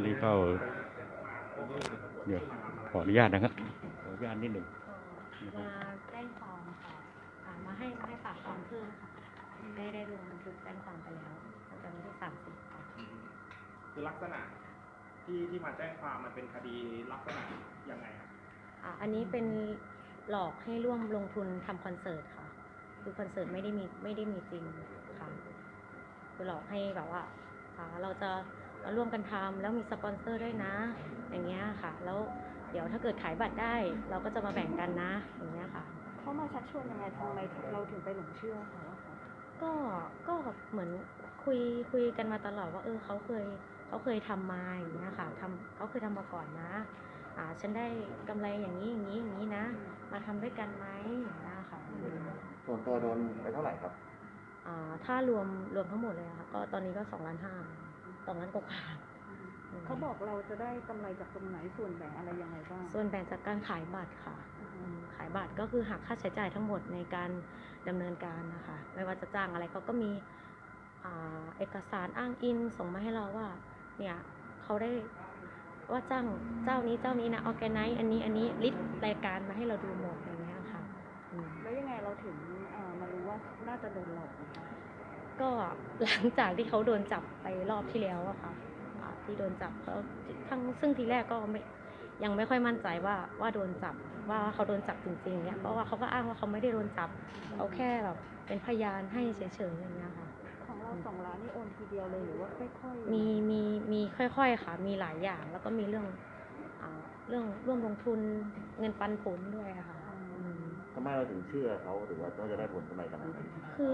อันนี้ก็เดี๋ยวขออนุญาตนะครับขออนุญาตนิดหนึ่งนะครับมาแจ้งความค่ะอ่ามาให้มาให้ฝากความเพิ่มค่ะได้ได้ลงบันทึกแจ้งความไปแล้วตั้งแต่วันที่สามสิบค่ะคือลักษณะที่ที่มาแจ้งความมันเป็นคดีลักษณะยังไงครับอ่าอันนี้เป็นหลอกให้ร่วมลงทุนทำคอนเสิร์ตค่ะ คือคอนเสิร์ตไม่ได้มีไม่ได้มีจริงค่ะคือหลอกให้แบบว่าอ่าเราจะ มาร่วมกันทำแล้วมีสปอนเซอร์ด้วยนะ อย่างเงี้ยค่ะ แล้วเดี๋ยวถ้าเกิดขายบัตรได้ เราก็จะมาแบ่งกันนะ อย่างเงี้ยค่ะเขามาชักชวนยังไงทำไมเราถึงไปหลงเชื่อเขาอะคะก็ก็เหมือนคุยคุยกันมาตลอดว่าเออเขาเคยเขาเคยทำมาอย่างเงี้ยค่ะทำเขาเคยทำมาก่อนนะ อ่าฉันได้กำไรอย่างนี้อย่างนี้อย่างนี้นะ มาทำด้วยกันไหมอย่างเงี้ยค่ะส่วนตัวโดนไปเท่าไหร่ครับ อ่าถ้ารวมรวมทั้งหมดเลยอะค่ะก็ตอนนี้ก็สองล้านห้า สองล้านกว่าๆมเขาบอกเราจะได้กำไรจากตรงไหนส่วนแบ่งอะไรยังไงบ้างส่วนแบ่งจากการขายบัตรค่ะอืมขายบัตรก็คือหักค่าใช้จ่ายทั้งหมดในการดำเนินการนะคะ ไม่ว่าจะจ้างอะไรเขาก็มีอ่าเอกสารอ้างอิงส่งมาให้เราว่า เนี่ยเขาได้ว่าจ้างเจ้านี้เจ้านี้นะออแกไนซ์อันนี้อันนี้ลิสต์รายการมาให้เราดูหมดอย่างเงี้ยค่ะอืมแล้วยังไงเราถึงเอ่อมารู้ว่าน่าจะโดนหลอกนะคะ ก็หลังจากที่เขาโดนจับไปรอบที่แล้วอะค่ะอ่าที่โดนจับเขาทั้งซึ่งทีแรกก็ไม่ยังไม่ค่อยมั่นใจว่าว่าโดนจับว่าเขาโดนจับจริงๆเนี่ยเพราะว่าเขาก็อ้างว่าเขาไม่ได้โดนจับเขาแค่แบบเป็นพยานให้เฉยๆอย่างเงี้ยค่ะของเราสองล้านนี่โอนทีเดียวเลยหรือว่าค่อยๆมีมีมีค่อยๆค่ะ มีหลายอย่างแล้วก็มีเรื่องอ่าเรื่องร่วมลงทุนเงินปันผลด้วยอะค่ะอืมทำไมเราถึงเชื่อเขาหรือว่าเขาจะได้ผลกำไรขนาดนั้นคือ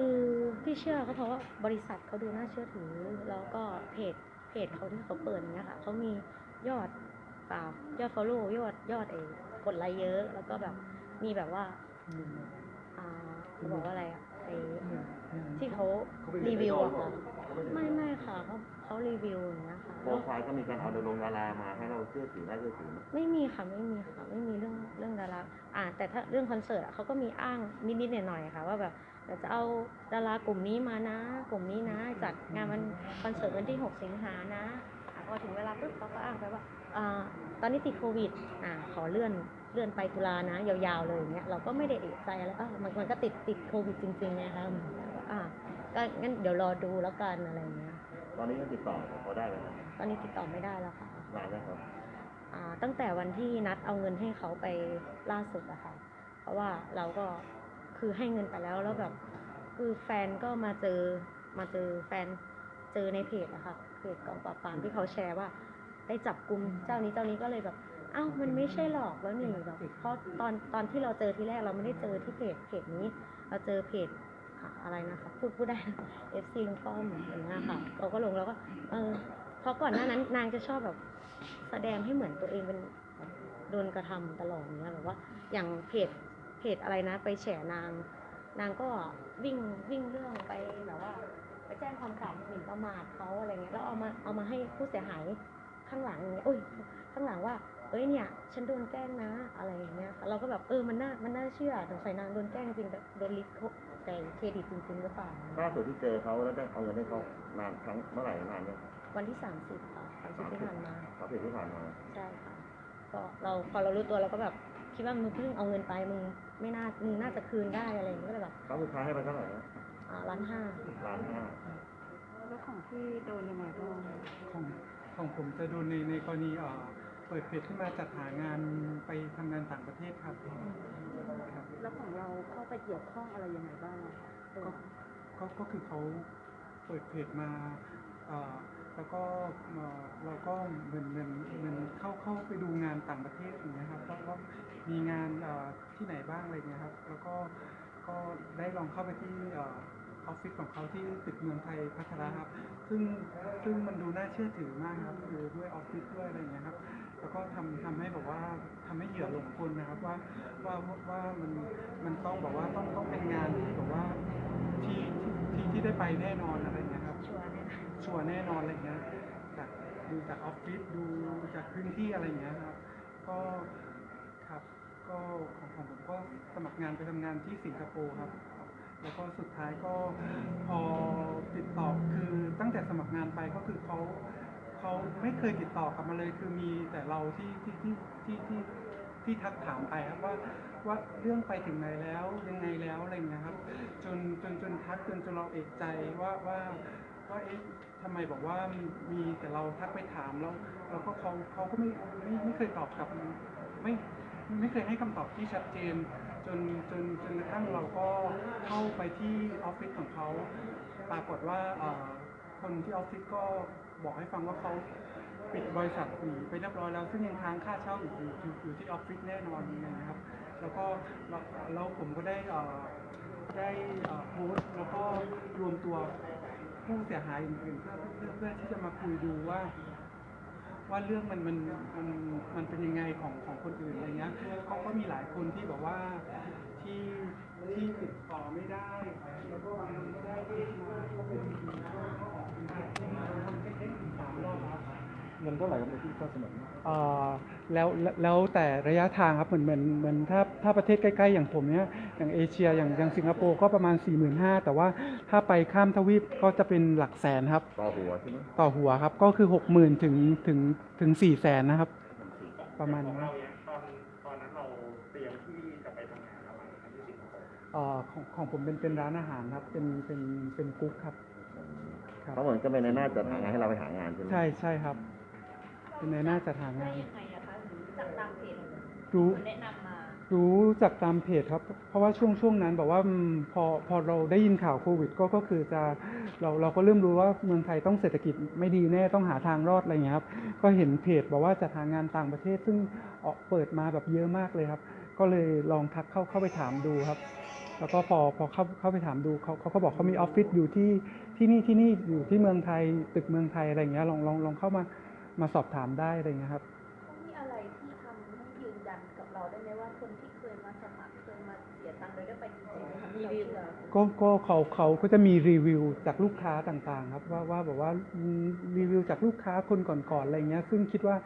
ที่เชื่อเขาเพราะว่าบริษัทเขาดูน่าเชื่อถือ แล้วก็เพจเพจเขาที่เขาเปิดเนี่ยค่ะเขามียอดตามยอด follow ยอดยอดเองกดไลค์เยอะ แล้วก็แบบมีแบบว่าอ่าเขาบอกว่าอะไรอะ ไอที่เขารีวิวอะค่ะ ไม่ไม่ค่ะเขาเขารีวิวอย่างเงี้ยค่ะโปรไฟล์ก็มีการเอาดารงดารามาให้เราเชื่อถือน่าเชื่อถือไหมไม่มีค่ะไม่มีค่ะไม่มีเรื่องเรื่องดาราอ่าแต่ถ้าเรื่องคอนเสิร์ตอะเขาก็มีอ้างนิดๆหน่อยๆค่ะ ว่าแบบเดี๋ยวจะเอาดารากลุ่มนี้มานะ กลุ่มนี้นะจัดงานวันคอนเสิร์ตวันที่ 6 สิงหานะอะพอถึงเวลาปุ๊บเขาก็อ้างไปว่าอ่าตอนนี้ติดโควิดอ่าขอเลื่อน เลื่อนไปตุลานะ ยาวๆเลยอย่างเงี้ยเราก็ไม่ได้เอกใจอะไรอะมันมันก็ติดติดโควิดจริงๆไงคะอ่าก็งั้นเดี๋ยวรอดูแล้วกันอะไรอย่างเงี้ยตอนนี้ยังติดต่อเขาได้ไหมครับตอนนี้ติดต่อไม่ได้แล้วค่ะนานแล้วครับอ่าตั้งแต่วันที่นัดเอาเงินให้เขาไปล่าสุดอะค่ะ เพราะว่าเราก็คือให้เงินไปแล้วแล้วแบบคือแฟนก็มาเจอมาเจอแฟนเจอในเพจอะค่ะเพจกองปราบปรามที่เขาแชร์ว่า ได้จับกลุ่มเจ้านี้เจ้านี้ก็เลยแบบ อ้าวมันไม่ใช่หลอกแล้วนี่แบบเพราะตอนตอนที่เราเจอที่แรกเราไม่ได้เจอที่เพจเพจนี้ เราเจอเพจอ่าอะไรนะคะพูดพูดได้ FC ลุงป้อมอย่างเงี้ยค่ะเราก็ลงแล้วก็ เออเพราะก่อนหน้านั้นนางจะชอบแบบ แสดงให้เหมือนตัวเองเป็นโดนกระทำตลอดอย่างเงี้ยแบบว่าอย่างเพจเพจอะไรนะ ไปแฉนาง นางก็วิ่งวิ่งเรื่องไปแบบว่า ไปแจ้งความกลับหมิ่นประมาทเขาอะไรเงี้ยแล้วเอามาเอามาให้ผู้เสียหายข้างหลังอย่างเงี้ยโอ้ยข้างหลังว่า เอ้ยเนี่ย ฉันโดนแกล้งนะอะไรอย่างเงี้ยค่ะเราก็แบบเออมันน่ามันน่าเชื่อสงสัยนางโดนแกล้งจริงแต่โดนลิสต์แต่เครดิตจริงๆหรือเปล่าล่าสุดที่เจอเขาแล้วได้เอาเงินให้เขานานครั้งเมื่อไหร่นานเนี่ยวันที่สามสิบค่ะสามสิบที่ผ่านมาเขาผิดที่ผ่านมาใช่ค่ะก็เราพอเรารู้ตัวเราก็แบบคิดว่ามึงเพิ่งเอาเงินไปมึงไม่น่ามึงน่าจะคืนได้อะไรอย่างเงี้ยก็เลยแบบเขาสุดท้ายให้ไปเท่าไหร่นะอ่าล้านห้าล้านห้าแล้วของที่โดนยังไงบ้างของของผมจะดูในในกรณีเอ่อ เปิดเพจขึ้นมาจัดหางานไปทำงานต่างประเทศครับ ครับ แล้วของเราเข้าไปเกี่ยวข้องอะไรยังไงบ้างอะเออก็ก็คือเขาเปิดเพจมาเอ่อแล้วก็เอ่อเราก็เหมือนเหมือนเหมือนเข้าเข้าไปดูงานต่างประเทศอย่างเงี้ยครับว่าว่ามีงานเอ่อที่ไหนบ้างอะไรเงี้ยครับ แล้วก็ก็ได้ลองเข้าไปที่เออออฟฟิศของเขาที่ตึกเมืองไทยพัฒนาครับ ซึ่งซึ่งมันดูน่าเชื่อถือมากครับคือด้วยออฟฟิศด้วยอะไรอย่างเงี้ยครับ แล้วก็ทำทำให้แบบว่าทำให้เหยื่อหลงกลนะครับว่าว่าว่ามันมันต้องแบบว่าต้องต้องเป็นงานที่แบบว่าที่ที่ที่ที่ได้ไปแน่นอนอะไรอย่างเงี้ยครับชัวร์แน่นอนชัวร์แน่นอนอะไรอย่างเงี้ยจากดูจากออฟฟิศดูจากพื้นที่อะไรอย่างเงี้ยครับก็ครับก็ของของผมก็สมัครงานไปทำงานที่สิงคโปร์ครับ แล้วก็สุดท้ายก็พอติดต่อคือตั้งแต่สมัครงานไปก็คือเขา เขาไม่เคยติดต่อกลับมาเลยคือมีแต่เราที่ที่ที่ที่ที่ที่ทักถามไปครับว่าว่าเรื่องไปถึงไหนแล้วยังไงแล้วอะไรเงี้ยครับ จนจนจนทักจนจนเราเอกใจว่าว่าว่าเอ๊ะทำไมบอกว่ามีแต่เราทักไปถามแล้วแล้วก็เขาเขาก็ไม่ไม่ไม่เคยตอบกลับไม่ไม่เคยให้คำตอบที่ชัดเจน จนจนจนกระทั่งเราก็เข้าไปที่ออฟฟิศของเขาปรากฏว่าคนที่ออฟฟิศก็ บอกให้ฟังว่าเขาปิดบริษัทหนีไปเรียบร้อยแล้ว ซึ่งยังค้างค่าเช่าอยู่อยู่อยู่ที่ออฟฟิศแน่นอนนะครับ แล้วก็แล้วผมก็ได้ได้โพสต์แล้วก็รวมตัวผู้เสียหายอื่นๆเพื่อเพื่อเพื่อที่จะมาคุยดูว่า ว่าเรื่องมันมันมันมันเป็นยังไงของของคนอื่นอะไรเงี้ยเขาก็มีหลายคนที่บอกว่าที่ที่ติดต่อไม่ได้แล้วก็ไม่ได้เรียกมาเป็นทีที่มา เล็กๆสามรอบครับเงินเท่าไหร่ครับในที่ค่าสมัครเอ่อแล้วแล้วแล้วแต่ระยะทางครับเหมือนเหมือนเหมือนถ้าถ้าประเทศใกล้ๆ อย่างผมเนี้ยอย่างเอเชียอย่างอย่างสิงคโปร์ก็ประมาณ 4 5 0 0 0แต่ว่าถ้าไปข้ามทวีปก็จะเป็นหลักแสนครับ ต่อหัวใช่ไหมต่อหัวครับก็คือ 60,000ถึงถึงถึง4แสนนะครับ ประมาณของนี้เราเนี่ยตอนตอนนั้นเราเตรียมที่จะไปทำงานอะไรครับที่สิงคโปร์เอ่อของของผมเป็นเป็นร้านอาหารครับเป็นเป็นเป็นกุ๊กครับ ครับเขาเหมือนก็เป็นในหน้าจัดหางานให้เราไปหางานใช่ไหมใช่ใช่ครับ เป็นในหน้าจัดหางานยังไงอะคะถึงจากตามเพจรู้แนะนำมารู้จากตามเพจครับ เพราะว่าช่วงช่วงนั้นบอกว่าอืมพอพอเราได้ยินข่าวโควิด ก็ก็คือจะเราเราก็เริ่มรู้ว่าเมืองไทยต้องเศรษฐกิจไม่ดีแน่ต้องหาทางรอดอะไรอย่างเงี้ยครับ ก็เห็นเพจบอกว่าจะหางานต่างประเทศ ซึ่งออกเปิดมาแบบเยอะมากเลยครับ ก็เลยลองทักเข้าเข้าไปถามดูครับ แล้วก็พอพอเข้าเข้าไปถามดูเขาเขาก็บอกเขามีออฟฟิศอยู่ที่ ที่นี่ที่นี่อยู่ที่เมืองไทยตึกเมืองไทยอะไรอย่างเงี้ยลองลองลองเข้ามามาสอบถามได้อะไรอย่างเงี้ยครับเขามีอะไรที่ทำให้ยืนยันกับเราได้ไหมว่าคนที่เคยมาสมัครเคยมาเสียตังค์โดยได้ไปจริงๆทำให้เราเชื่อก็ก็เขาเขาก็จะมีรีวิวจากลูกค้าต่างๆ ครับ ว่าว่าแบบว่าอืมรีวิวจากลูกค้าคนก่อนๆอะไรเงี้ย ซึ่งคิดว่า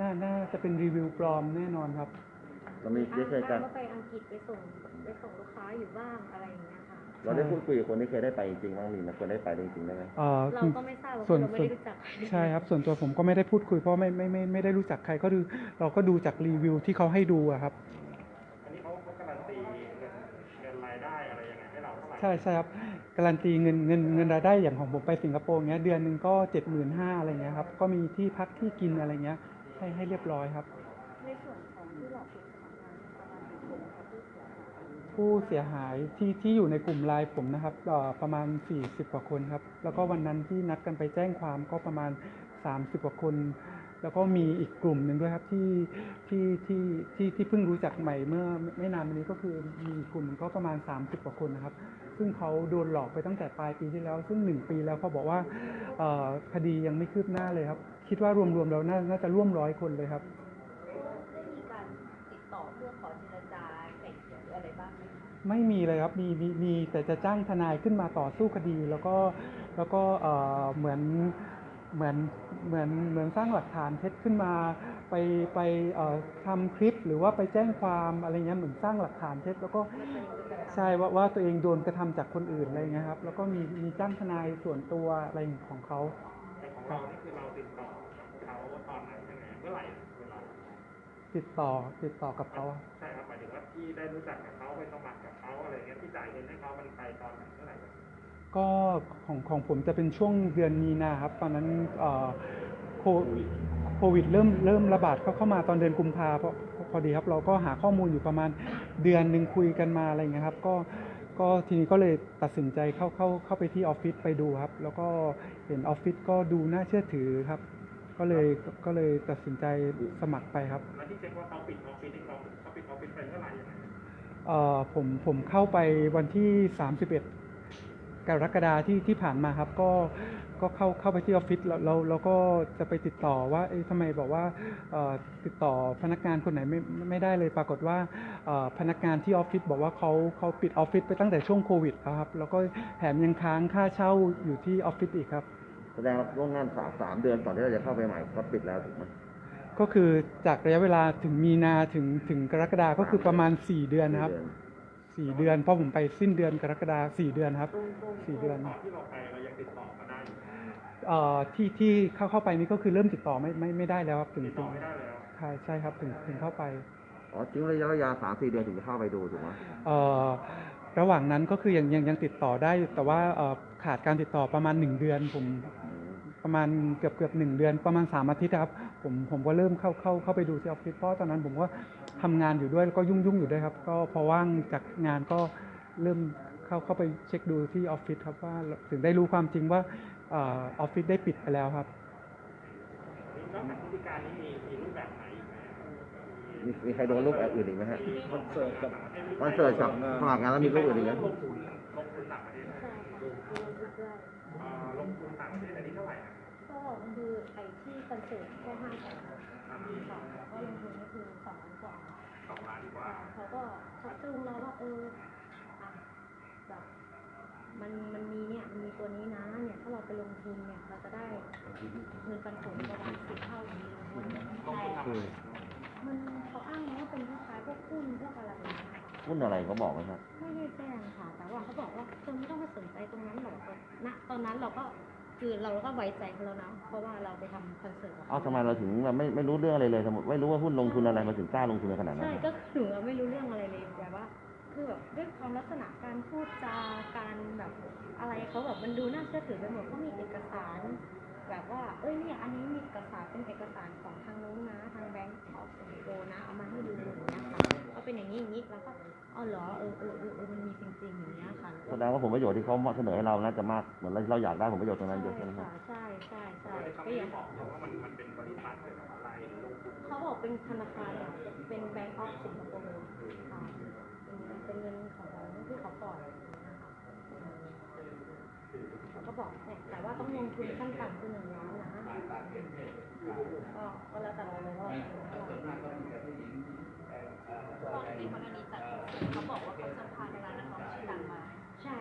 น่าน่าจะเป็นรีวิวปลอมแน่นอนครับเรามีได้เคยกันอ้างว่าไปอังกฤษไปส่งไปส่งลูกค้าอยู่บ้างอะไรอย่างเงี้ยค่ะ เราได้พูดคุยกับคนที่เคยได้ไปจริงๆบ้างมีไหมคนได้ไปจริงๆได้ไหมเอ่อเราก็ไม่ทราบเพราะส่วน เราไม่ส่วนได้รู้จักใครใช่ครับ ส่วนตัวผมก็ไม่ได้พูดคุยเพราะไม่ไม่ไม่ไม่ได้รู้จักใครก็ดูเราก็ดูจากรีวิวที่เขาให้ดูอะครับ อันนี้เขาเขาการันตีเงินเงินรายได้อะไรยังไงให้เราเท่าไหร่ใช่ใช่ครับ การันตีเงินเงินเงินรายได้อย่างของผมไปสิงคโปร์เงี้ยเดือนหนึ่งก็เจ็ดหมื่นห้าอะไรเงี้ยครับ ก็มีที่พักที่กินอะไรเงี้ย ให้ให้เรียบร้อยครับ ในส่วนของที่หลอกลวงสมัครงานประมาณกี่คนคะที่เสียหาย ผู้เสียหายที่ที่อยู่ในกลุ่มไลน์ผมนะครับประมาณ 40 กว่าคนครับ แล้วก็วันนั้นที่นัดกันไปแจ้งความก็ประมาณ 30 กว่าคน แล้วก็มีอีกกลุ่มหนึ่งด้วยครับที่ที่ที่ที่ที่เพิ่งรู้จักใหม่เมื่อไม่นานมานี้ก็คือมีกลุ่มก็ประมาณ 30 กว่าคนนะครับ ซึ่งเขาโดนหลอกไปตั้งแต่ปลายปีที่แล้ว ซึ่ง 1 ปีแล้วเขาบอกว่าคดียังไม่คืบหน้าเลยครับ คิดว่ารวมๆแล้วน่าจะร่วมร้อยคนเลยครับได้มีการติดต่อเพื่อขอเจรจา ไหมคะไม่มีเลยครับมีมีมีแต่จะจ้างทนายขึ้นมาต่อสู้คดี แล้วก็แล้วก็เอ่อเหมือนเหมือนเหมือนเหมือนสร้างหลักฐานเท็จขึ้นมา ไปไปเอ่อทำคลิปหรือว่าไปแจ้งความอะไรเงี้ยเหมือนสร้างหลักฐานเท็จแล้วก็ใช่ว่าว่าตัวเองโดนกระทำจากคนอื่นอะไรเงี้ยครับแล้วก็มีมีจ้างทนายส่วนตัวอะไรของเขาแต่ของเรานี่คือเราติดต่อเขาตอนไหนยังไงเมื่อไหร่เวลาติดต่อติดต่อกับเขาใช่ ที่ได้รู้จักกับเขาไปสมัครกับเขาอะไรเงี้ยที่จ่ายเงินให้เขามันไปตอนไหนเมื่อไหร่ครับก็ของของผมจะเป็นช่วงเดือนมีนาครับตอนนั้นเอ่อโคโควิดเริ่มเริ่มระบาดเข้าเข้ามาตอนเดือนกุมภาพอพอดีครับ เราก็หาข้อมูลอยู่ประมาณเดือนหนึ่งคุยกันมาอะไรเงี้ยครับ ก็ก็ทีนี้ก็เลยตัดสินใจเข้าเข้าเข้าไปที่ออฟฟิศไปดูครับ แล้วก็เห็นออฟฟิศก็ดูน่าเชื่อถือครับ ก็เลยก็เลยตัดสินใจสมัครไปครับแล้วที่เช็คว่าเขาปิดออฟฟิศนี่เขาเขาปิดออฟฟิศไปเมื่อ ผมผมเข้าไปวันที่ 31 กรกฎาที่ที่ผ่านมาครับก็ก็เข้าเข้าไปที่ออฟฟิศแล้วเราเราก็จะไปติดต่อว่าเอ๊ะทำไมบอกว่าติดต่อพนักงานคนไหนไม่ไม่ได้เลยปรากฏว่าพนักงานที่ออฟฟิศบอกว่าเขาเขาปิดออฟฟิศไปตั้งแต่ช่วงโควิดแล้วครับแล้วก็แถมยังค้างค่าเช่าอยู่ที่ออฟฟิศอีกครับแสดงว่าล่วงงานสามสามเดือนก่อนที่เราจะเข้าไปใหม่ก็ปิดแล้วถูกไหม ก็คือจากระยะเวลาถึงมีนาถึงถึงกรกฎาก็คือประมาณ 4 เดือนนะครับสี่เดือนสี่เดือนเพราะผมไปสิ้นเดือนกรกฎาสี่เดือนครับสี่เดือนตอนที่เราไปเรายังติดต่อมาได้อยู่ไหมเอ่อที่ที่เข้าเข้าไปนี่ก็คือเริ่มติดต่อไม่ไม่ไม่ได้แล้วครับถึงติดถึต่องไม่ได้แล้วใช่ใช่ครับถึงถึงเข้าไปอ๋อทิ้งระยะระยะสามสี่เดือนถึงจะเข้าไปดูถูกไหมเอ่อระหว่างนั้นก็คือยังยังยังติดต่อได้ แต่ว่าเอ่อขาดการติดต่อประมาณหนึ่งเดือนผมประมาณเกือบเกือบหนึ่งเดือนประมาณสามอาทิตย์ครับ ผมผมก็เริ่มเข้าเข้าเข้าไปดูที่ออฟฟิศเพราะตอนนั้นผมก็ทำงานอยู่ด้วยแล้วก็ยุ่งยุ่งอยู่ด้วยครับ ก็พอว่างจากงานก็เริ่มเข้าเข้าไปเช็คดูที่ออฟฟิศครับว่าถึงได้รู้ความจริงว่าเออออฟฟิศได้ปิดไปแล้วครับนอกจากพฤติการนี้มีมีรูปแบบไหนอีกไหมมีมีใครโดนรูปแบบอื่นอีกไหมฮะคอนเสิร์ตกับคอนเสิร์ตกับสมัครงานแล้วมีรูปอื่นอีกไหมลงทุนลงทุนต่างประเทศไหมใช่ค่ะลงทุนด้วยเอ่อลงทุนต่างประเทศอันนี้เท่าไหร่นะก็ คือไอ้ที่คอนเสิร์ตแค่ห้าแสนค่ะแล้วก็ลงทุนก็คือสองล้านกว่าสองล้านกว่าเขาก็ชักจูงเราว่าเอออะแบบมันมันมีเนี่ยมันมีตัวนี้นะเนี่ยถ้าเราไปลงทุนเนี่ยเราจะได้เงินปันผลประมาณสิบเท่าอย่างนี้แต่มันเขาอ้างว่าเป็นคล้ายๆพวกหุ้นพวกอะไรอย่างเงี้ยค่ะหุ้นอะไรเขาบอกไหมครับไม่ได้แจ้งค่ะ แต่ว่าเขาบอกว่าเธอไม่ต้องมาสนใจตรงนั้นหรอกณตอนนั้นเราก็ คือเราก็ไว้ใจเขาแล้วนะ เพราะว่าเราไปทำคอนเสิร์ตกับเอ้าเขาทำไมเราถึงเราไม่ไม่รู้เรื่องอะไรเลยสมมติไม่รู้ว่าหุ้นลงทุนอะไรมาถึงกล้าลงทุนในขนาดนั้นใช่ครับก็คือหนูไม่รู้เรื่องอะไรเลยแต่ว่า คือแบบด้วยความลักษณะการพูดจาการแบบอะไรเขาแบบมันดูน่าเชื่อถือไปหมดเขามีเอกสาร แบบว่า เอ้ยเนี่ยอันนี้มีเอกสารเป็นเอกสารของทางนู้นนะ ทางแบงก์ออฟโกนะ เอามาให้ดูอย่างเงี้ยค่ะก็เป็นอย่างนี้อย่างนี้แล้วก็อ๋อเหรอเออเออเออเออมันมีจริงๆอย่างเงี้ยค่ะแสดงว่าผลประโยชน์ที่เขาเสนอให้เราน่าจะมากเหมือนเราอยากได้ผลประโยชน์ตรงนั้นเยอะใช่ไหมครับใช่ใช่ใช่เขาก็ไม่อย่างบอกว่ามันมันเป็นบริษัทเกี่ยวกับอะไรลงทุนเขาบอกเป็นธนาคารอะเป็นแบงก์ออฟสิงคโปร์ค่ะเป็นเป็นเงินของที่เขาปล่อย นะคะเขาก็บเนี่ยแต่ว่าต้องลงทุนขั้นต่ำคือหนึ่งล้านนะก็ก็แล้วแต่เราเลยว่าตอนในกรณีจัดคอนเสิร์ตเขาบอกว่าเขาจะพาดารานักร้องชื่อดังมา ใช่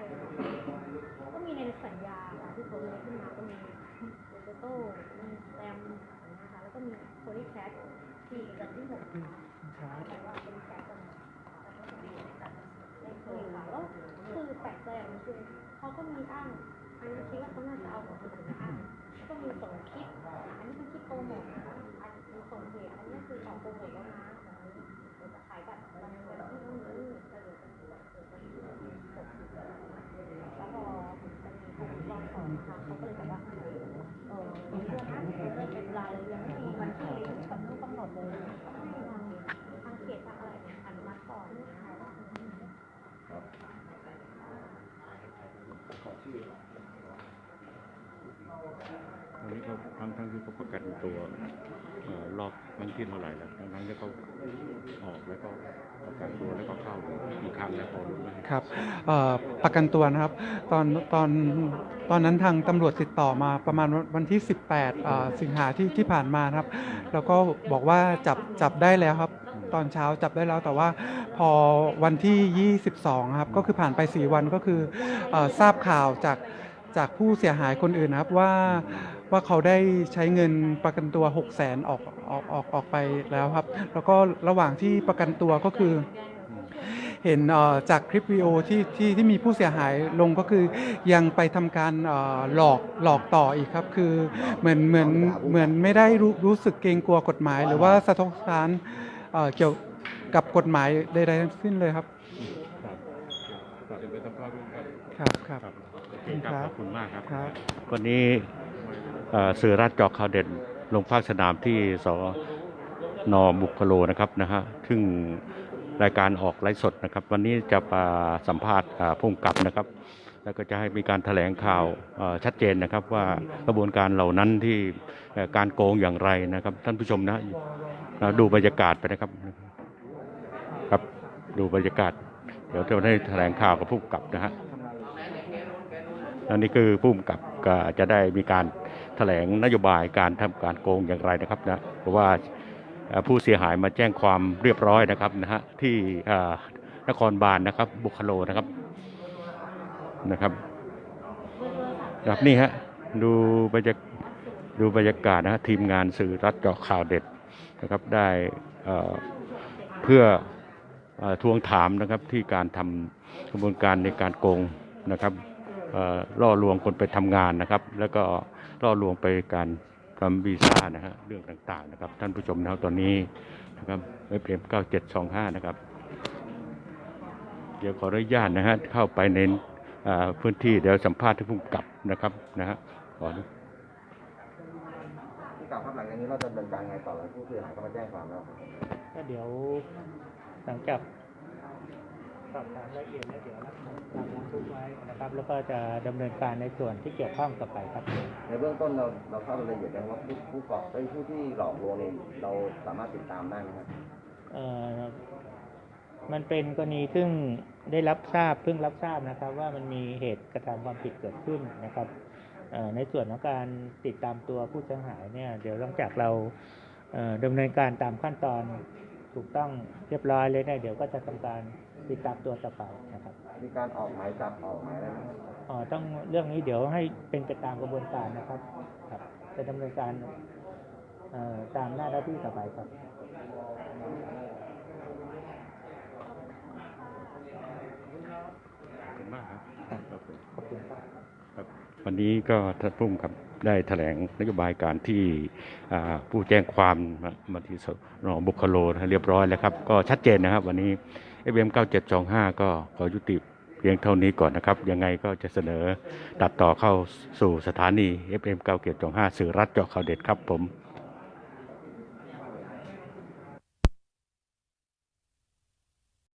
ก็มีในสัญญาค่ะที่เขาเลยขึ้นมาก็มีโลโต้มีแซมนะคะแล้วก็มีโพลีแคทที่เดือนที่หกแต่ว่าเป็นแคทกันไม่เคยค่ะแล้วคือแปลกใจอย่างนึงคือเขาก็มีอ้าง อันนี้คิดว่าเขาน่าจะเอาของคนอื่นมาอ้างแล้วก็มีส่งคลิปอันนี้เป็นคลิปโปรโมทนะอันนี้ส่งเพจอันนี้คือของโปรโมทแล้วนะเดี๋ยวจะขายบัตรวันนี้วันที่เท่านี้แล้วเดี๋ยวจะเปิดเปิดวันที่หกแล้วพอจะมีคนรอบสองนะคะเขาก็เลยบอกว่าเออมีเรื่องนะเริ่มเป็นเวลาเลยยังไม่มีวันที่เลยกำหนดกำหนดเลยก็ให้ทางทางเขตทางอะไรเนี่อนุมัติก่อนนะคะ ตอนนี้เขาทั้งทั้งที่เขาประกันตัวเอ่อรอบครั้งที่เท่าไหร่แล้วทั้งทั้งที่เขาออกแล้วก็ประกันตัวแล้วก็เข้าอีกครั้งแล้วพอรู้ไหมครับประกันตัวนะครับ ตอนตอนตอนนั้นทางตำรวจติดต่อมาประมาณวันที่ 18 สิงหาที่ที่ผ่านมานครับ แล้วก็บอกว่าจับจับได้แล้วครับ ตอนเช้าจับได้แล้วแต่ว่าพอวันที่ 22 ครับ ก็คือผ่านไป 4 วันก็คือเออทราบข่าวจากจากผู้เสียหายคนอื่นนะครับว่า ว่าเขาได้ใช้เงินประกันตัว6 0แสนออกออกออกออกไปแล้วครับ แล้วก็ระหว่างที่ประกันตัวก็คือ เห็นเอ่อจากคลิปวิดีโอที่ที่ที่มีผู้เสียหายลงก็คือยังไปทำการเอ่อหลอกหลอกต่ออีกครับ คือเหมือนเหมือนเหมือนไม่ได้รู้รู้สึกเกรงกลัวกฎหมาย หรือว่าสะทกสานเอ่อเกี่ยวกับกฎหมายใดๆทั้งสิ้นเลยครับครับฝากเป็นสัมภาษณ์ด้วยครับครับครับโอเคครับขอบคุณมากครับครับวันนี้เอ่อ สื่อรัฐจอกข่าวเด่นลงภาคสนามที่สนบุคโลนะครับนะฮะซึ่งรายการออกไลฟ์สดนะครับ วันนี้จะมาสัมภาษณ์ผู้กับนะครับ แล้วก็จะให้มีการแถลงข่าวชัดเจนนะครับ ว่ากระบวนการเหล่านั้นที่การโกงอย่างไรนะครับ ท่านผู้ชมนะดูบรรยากาศไปนะครับครับดูบรรยากาศ เดี๋ยวจะได้แถลงข่าวกับผู้กับนะฮะอันนี้คือผู้กับก็จะได้มีการ ถลงนโยบายการทำการโกงอย่างไรนะครับนะเพราะว่าผู้เสียหายมาแจ้งความเรียบร้อยนะครับนะฮะที่นครบาลนะครับ บุคโลนะครับนะครับครับนี่ฮะดูบรรยากดูบรรยากาศนะฮะทีมงานสื่อรัฐเจาะข่าวเด็ดนะครับได้เพื่ออทวงถามนะครับที่การทำกระบวนการในการโกงนะครับล่อลวงคนไปทำงานนะครับ แล้วก็ ล่อลวงไปการทำวีซ่านะฮะเรื่องต่างๆนะครับ ท่านผู้ชมนะครับตอนนี้นะครับเอฟเอ็มเก้าเจ็ดสองห้านะครับ เดี๋ยวขออนุญาตนะฮะเข้าไปในอ่าพื้นที่เดี๋ยวสัมภาษณ์ที่ผู้กำกับนะครับนะฮะขออนุที่กล่าวครับหลังจากนี้เราจะดำเนินการไงต่อหลังผู้เสียหายก็มาแจ้งความแล้วครับก็เดี๋ยวหลังจาก สอบถามละเอียดแล้วเดี๋ยวรับตามร้องทุกข์ไว้นะครับ แล้วก็จะดำเนินการในส่วนที่เกี่ยวข้องต่อไปครับ ในเบื้องต้นเราเราทราบรายละเอียดยังว่าผู้ผู้ก่อไอ้ผู้ที่หลอกลวงเนี่ยเราสามารถติดตามได้ไหมครับเอ่อมันเป็นกรณีซึ่งได้รับทราบเพิ่งรับทราบนะครับ ว่ามันมีเหตุกระทำความผิดเกิดขึ้นนะครับเอ่อในส่วนของการติดตามตัวผู้เสียหายเนี่ยเดี๋ยวหลังจากเราเอ่อดำเนินการตามขั้นตอนถูกต้องเรียบร้อยเลยเนี่ยเดี๋ยวก็จะทำการ ติดตามตัวต่อไปนะครับ มีการออกหมายจับออกหมายอะไรไหมครับอ๋อต้องเรื่องนี้เดี๋ยวให้เป็นไปตามกระบวนการนะครับครับจะดำเนินการเอ่อตามหน้าที่ต่อไปครับ ขอบคุณมากครับครับผมขอบคุณครับ ครับวันนี้ก็ท่านผู้กำกับได้แถลงนโยบายการที่อ่าผู้แจ้งความมามาที่สนบุคโลนะเรียบร้อยแล้วครับ ก็ชัดเจนนะครับ วันนี้ FM 9725 ก็ขอยุติเพียงเท่านี้ก่อนนะครับ ยังไงก็จะเสนอตัดต่อเข้าสู่สถานี FM 9725 สื่อรัฐเจาะข่าวเด็ดครับผม